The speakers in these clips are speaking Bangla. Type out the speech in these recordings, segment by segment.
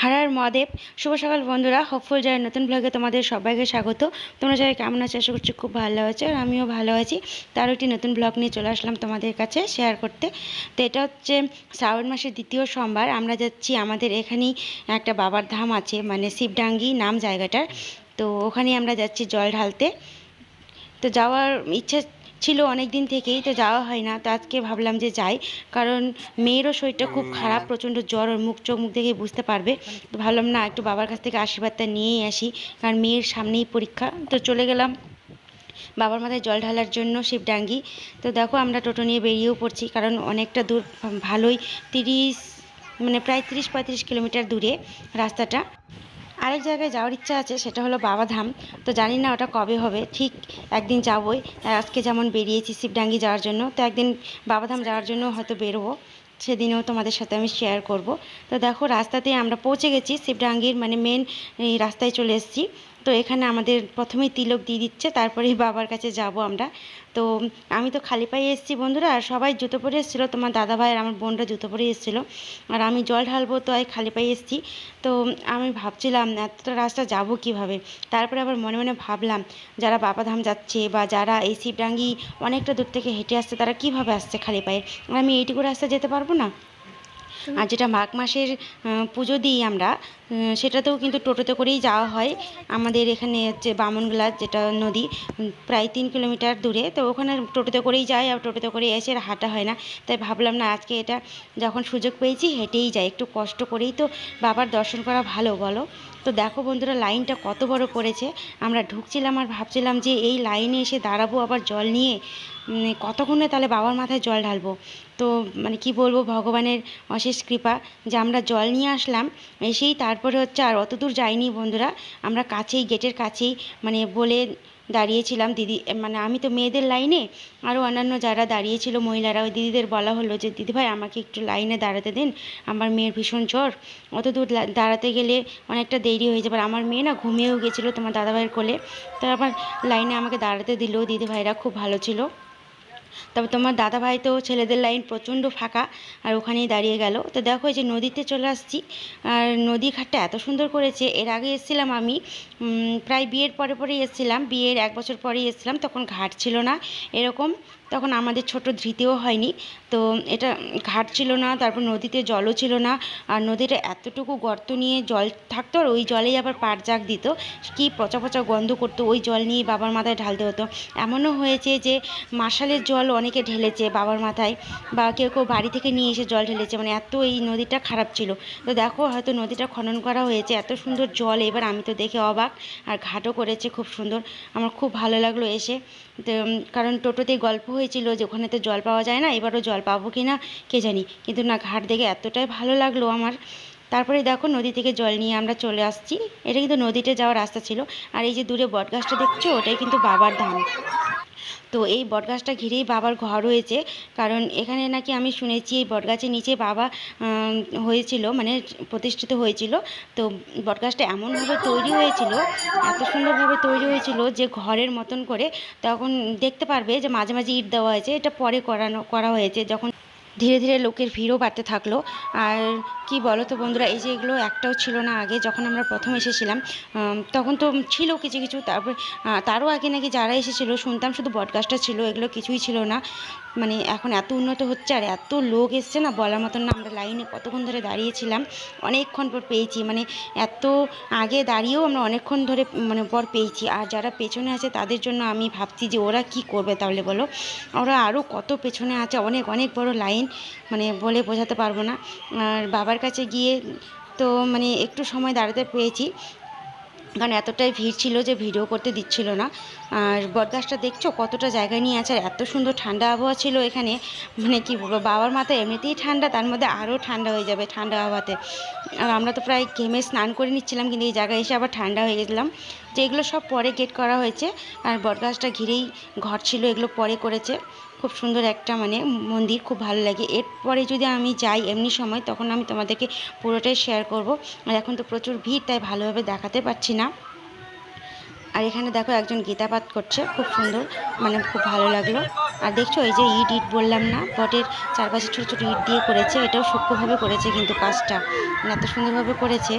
হারার মহাদেব। শুভ সকাল বন্ধুরা। হোপফুল যায় নতুন ব্লগে তোমাদের সবাইকে স্বাগত। তোমরা সবাই কেমন আছো, আশা করছি খুব ভালো আছো আর আমিও ভালো আছি। তার একটি নতুন ব্লগ নিয়ে চলে আসলাম তোমাদের কাছে শেয়ার করতে। তো এটা হচ্ছে শ্রাবণ মাসের দ্বিতীয় সোমবার। আমরা যাচ্ছি আমাদের এখানেই একটা বাবার ধাম আছে মানে শিবডাঙ্গি নাম জায়গাটার। তো ওখানেই আমরা যাচ্ছি জল ঢালতে। তো যাওয়ার ইচ্ছা ছিল অনেক দিন থেকেই, তো যাওয়া হয় না, তো আজকে ভাবলাম যে যাই। কারণ মেয়েরও শরীরটা খুব খারাপ, প্রচণ্ড জ্বর, ওর মুখ চোখ মুখ দেখে বুঝতে পারবে। তো ভাবলাম, না, একটু বাবার কাছ থেকে আশীর্বাদটা নিয়েই আসি, কারণ মেয়ের সামনেই পরীক্ষা। তো চলে গেলাম বাবার মাথায় জল ঢালার জন্য শিবডাঙ্গি। তো দেখো, আমরা টোটো নিয়ে বেরিয়েও পড়ছি, কারণ অনেকটা দূর, ভালোই, তিরিশ মানে প্রায় তিরিশ পঁয়ত্রিশ কিলোমিটার দূরে রাস্তাটা। আরেক জায়গায় যাওয়ার ইচ্ছা আছে, সেটা হলো বাবাধাম তো জানি না ওটা কবে হবে, ঠিক একদিন যাবোই। আজকে যেমন বেরিয়েছি শিবডাঙ্গি যাওয়ার জন্য, তো একদিন বাবাধাম যাওয়ার জন্য হয়তো বেরোবো। সেদিনেও তোমাদের সাথে আমি শেয়ার করব। তো দেখো রাস্তাতে আমরা পৌঁছে গেছি, শিবডাঙ্গির মানে মেন রাস্তায় চলে এসেছি। তো এখানে আমাদের প্রথমেই তিলক দিয়ে দিচ্ছে, তারপরেই বাবার কাছে যাব আমরা। তো আমি তো খালি পায়ে এসেছি বন্ধুরা, আর সবাই জুতো পরে এসেছিল, তোমার দাদা ভাই আর আমার বোনরা জুতো পরে এসেছিল। আর আমি জল ঢালবো, তো আমি খালি পায়ে এসেছি। তো আমি ভাবছিলাম, এতটা রাস্তা যাব কীভাবে? তারপরে আবার মনে মনে ভাবলাম, যারা বাবাধাম যাচ্ছে বা যারা এই শিবডাঙ্গি অনেকটা দূর থেকে হেঁটে আসছে, তারা কীভাবে আসছে খালি পায়ে? আমি এইটুকু রাস্তা যেতে পারব না? আর যেটা মাঘ মাসের পুজো দিই আমরা সেটাতেও কিন্তু টোটোতে করেই যাওয়া হয়। আমাদের এখানে হচ্ছে বামনগুলা যেটা নদী প্রায় তিন কিলোমিটার দূরে। তো ওখানে টোটোতে করেই যায় আর টোটোতে করে এসে আর হাঁটা হয় না। তাই ভাবলাম, না, আজকে এটা যখন সুযোগ পেয়েছি, হেঁটেই যাই। একটু কষ্ট করেই তো বাবার দর্শন করা ভালো, বলো? তো দেখো বন্ধুরা, লাইনটা কত বড় পড়েছে। আমরা ঢুকছিলাম আর ভাবছিলাম যে এই লাইনে এসে দাঁড়াবো আবার জল নিয়ে কতক্ষণে তাহলে বাবার মাথায় জল ঢালবো? তো মানে কি বলব, ভগবানের অশেষ কৃপা যে আমরা জল নিয়ে আসলাম, এসেই তারপরে হচ্ছে আর অত দূর যাইনি বন্ধুরা। আমরা কাছেই, গেটের কাছেই মানে বলে দাঁড়িয়েছিলাম, দিদি মানে আমি তো মেয়েদের লাইনে, আরও অন্যান্য যারা দাঁড়িয়েছিল মহিলারা, ওই দিদিদের বলা হলো যে দিদিভাই আমাকে একটু লাইনে দাঁড়াতে দিন, আমার মেয়ের ভীষণ জ্বর, অত দূর দাঁড়াতে গেলে অনেকটা দেরি হয়ে যাবে। আমার মেয়ে না ঘুমিয়েও গেছিল তোমার দাদাভাইয়ের কোলে, তো আবার লাইনে আমাকে দাঁড়াতে দিল দিদিভাইরা খুব ভালো ছিল। তবে তোমার দাদাভাই তো ছেলেদের লাইন প্রচণ্ড ফাঁকা আর ওখানেই দাঁড়িয়ে গেল। তো দেখো এই যে নদীতে চলে আসছি আর নদী ঘাটটা এত সুন্দর করেছে। এর আগে এসেছিলাম আমি প্রায় বিয়ের পরে পরেই এসেছিলাম, বিয়ের এক বছর পরেই এসেছিলাম, তখন ঘাট ছিল না এরকম, তখন আমাদের ছোট ধৃতিও হয়নি। তো এটা ঘাট ছিল না, তারপর নদীতে জলও ছিল না, আর নদীটা এতটুকু গর্ত নিয়ে জল থাকতো আর ওই জলেই আবার পাট জাগ দিত। কি পচা পচা গন্ধ করতো, ওই জল নিয়ে বাবার মাথায় ঢালতে হতো। এমনও হয়েছে যে মাসালের জল অনেকে ঢেলেছে বাবার মাথায় বা কেউ কেউ বাড়ি থেকে নিয়ে এসে জল ঢেলেছে মানে এত এই নদীটা খারাপ ছিল। তো দেখো হয়তো নদীটা খনন করা হয়েছে, এত সুন্দর জল, এবার আমি তো দেখে অবাক। আর ঘাটও করেছে খুব সুন্দর, আমার খুব ভালো লাগল এসে। তো কারণ টোটোতে গল্প হয়েছিল যে ওখানে তো জল পাওয়া যায় না, এবারও জল পাবো কি না, কে জানি। কিন্তু না, ঘাট দেখে এতটাই ভালো লাগল আমার। তারপরে দেখো নদী থেকে জল নিয়ে আমরা চলে আসছি। এটা কিন্তু নদীতে যাওয়ার রাস্তা ছিল। আর এই যে দূরে বটগাছটা দেখছ, ওটাই কিন্তু বাবার ধাম তো এই বটগাছটা ঘিরেই বাবার ঘর হয়েছে। কারণ এখানে নাকি আমি শুনেছি এই বটগাছের নিচে বাবা হয়েছিল মানে প্রতিষ্ঠিত হয়েছিল। তো বটগাছটা এমনভাবে তৈরি হয়েছিল, এত সুন্দরভাবে তৈরি হয়েছিল যে ঘরের মতন করে। তখন দেখতে পারবে যে মাঝে মাঝে ইট দেওয়া হয়েছে, এটা পরে করানো, করা হয়েছে। যখন ধীরে ধীরে লোকের ভিড়ও বাড়তে থাকল। আর কি বলো তো বন্ধুরা, এই যে এগুলো একটাও ছিল না আগে যখন আমরা প্রথম এসেছিলাম তখন তো ছিল কিছু কিছু, তারপর তারও আগে নাকি যারা এসেছিল, শুনতাম শুধু বটগাছটা ছিল, এগুলো কিছুই ছিল না। মানে এখন এত উন্নত হচ্ছে আর এত লোক এসছে না বলার মতন না, আমরা লাইনে কতক্ষণ ধরে দাঁড়িয়েছিলাম, অনেকক্ষণ পর পেয়েছি। মানে এত আগে দাঁড়িয়েও আমরা অনেকক্ষণ ধরে মানে পর পেয়েছি। আর যারা পেছনে আছে তাদের জন্য আমি ভাবছি যে ওরা কি করবে তাহলে বলো? ওরা আরও কত পেছনে আছে, অনেক অনেক বড় লাইন। মানে বলে বোঝাতে পারব না। আর বাবার কাছে গিয়ে তো মানে একটু সময় দাঁড়াতে পেয়েছি কারণ এতটাই ভিড় ছিল যে ভিডিও করতে দিচ্ছিল না। আর বটগাছটা দেখছ কতটা জায়গা নিয়ে আছে আর এত সুন্দর ঠান্ডা আবহাওয়া ছিল এখানে। মানে কি বলব, বাবার মাথা এমনিতেই ঠান্ডা, তার মধ্যে আরও ঠান্ডা হয়ে যাবে ঠান্ডা আবহাওয়াতে। আর আমরা তো প্রায় ঘেমে স্নান করে নিচ্ছিলাম, কিন্তু এই জায়গায় এসে আবার ঠান্ডা হয়ে গেছিলাম যে এগুলো সব পরে গেট করা হয়েছে। আর বটগাছটা ঘিরেই ঘর ছিল, এগুলো পরে করেছে। খুব সুন্দর একটা মানে মন্দির, খুব ভালো লাগে। এরপরে যদি আমি যাই এমনি সময়, তখন আমি তোমাদেরকে পুরোটাই শেয়ার করব। আর এখন তো প্রচুর ভিড়, তাই ভালোভাবে দেখাতে পারছি না। আর এখানে দেখো একজন গীতা পাঠ করছে, খুব সুন্দর মানে খুব ভালো লাগল। আর দেখছ, এই যে ইট ইট বললাম না, বটের চারপাশে ছোটো ছোটো ইট দিয়ে করেছে, এটাও সূক্ষ্মভাবে করেছে কিন্তু কাজটা। মানে এত সুন্দরভাবে করেছে।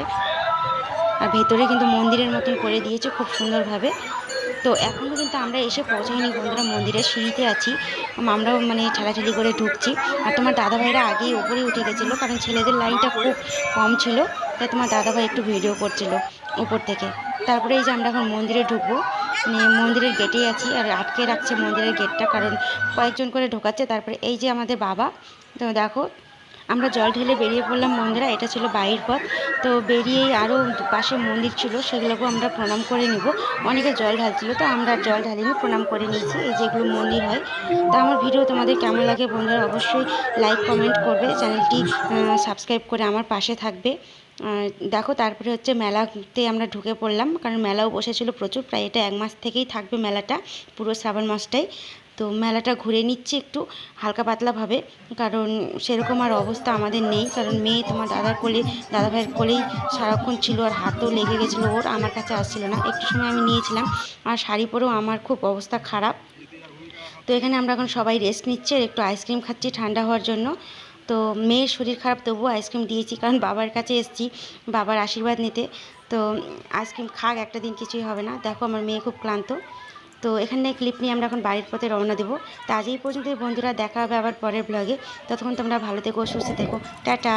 আর ভেতরে কিন্তু মন্দিরের মতন করে দিয়েছে, খুব সুন্দরভাবে। তো এখনও কিন্তু আমরা এসে পৌঁছাইনি বন্ধুরা, মন্দিরের সিঁড়িতে আছি। আমরাও মানে ঠেলাঠেলি করে ঢুকছি। আর তোমার দাদাভাইরা আগেই ওপরে উঠে গেছিল, কারণ ছেলেদের লাইনটা খুব কম ছিল, তাই তোমার দাদাভাই একটু ভিডিও করছিল উপর থেকে। তারপরে এই যে আমরা এখন মন্দিরে ঢুকবো মানে মন্দিরের গেটেই আছি, আর আটকে রাখছে মন্দিরের গেটটা, কারণ কয়েকজন করে ঢোকাচ্ছে। তারপরে এই যে আমাদের বাবা, তো দেখো আমরা জল ঢেলে বেরিয়ে পড়লাম মন্দিরা, এটা ছিল বাইর পথ। তো বেরিয়েই আরও পাশে মন্দির ছিল, সেগুলোকেও আমরা প্রণাম করে নিব। অনেকে জল ঢালছিল, তো আমরা জল ঢালিনি, প্রণাম করে নিয়েছি, এই যেগুলো মন্দির হয়। তো আমার ভিডিও তোমাদের কেমন লাগে বন্ধুরা, অবশ্যই লাইক কমেন্ট করবে। চ্যানেলটি সাবস্ক্রাইব করে আমার পাশে থাকবে। দেখো তারপরে হচ্ছে মেলাতে আমরা ঢুকে পড়লাম, কারণ মেলাও বসেছিল প্রচুর, প্রায় এটা এক মাস থেকেই থাকবে মেলাটা, পুরো শ্রাবণ মাসটাই। তো মেলাটা ঘুরে নিচ্ছি একটু হালকা পাতলাভাবে কারণ সেরকম আর অবস্থা আমাদের নেই, কারণ মেয়ে তোমার দাদার কোলে দাদা ভাইয়ের কোলেই সারাক্ষণ ছিল আর হাতও লেগে গেছিল, ওর আমার কাছে আসছিল না, একটু সময় আমি নিয়েছিলাম, আর শাড়ি পরেও আমার খুব অবস্থা খারাপ। তো এখানে আমরা এখন সবাই রেস্ট নিচ্ছি আর একটু আইসক্রিম খাচ্ছি ঠান্ডা হওয়ার জন্য। তো মেয়ের শরীর খারাপ, তবুও আইসক্রিম দিয়েছি, কারণ বাবার কাছে এসেছি, বাবার আশীর্বাদ নিতে। তো আইসক্রিম খাক, একটা দিন কিছুই হবে না। দেখো আমার মেয়ে খুব ক্লান্ত। তো এখানে ক্লিপ নিয়ে আমরা এখন বাড়ির পথে রওনা দেবো। তা আজ এই পর্যন্ত বন্ধুরা, দেখা হবে আবার পরের ব্লগে ততক্ষণ তোমরা ভালো থেকো, সুস্থ থেকো। টাটা!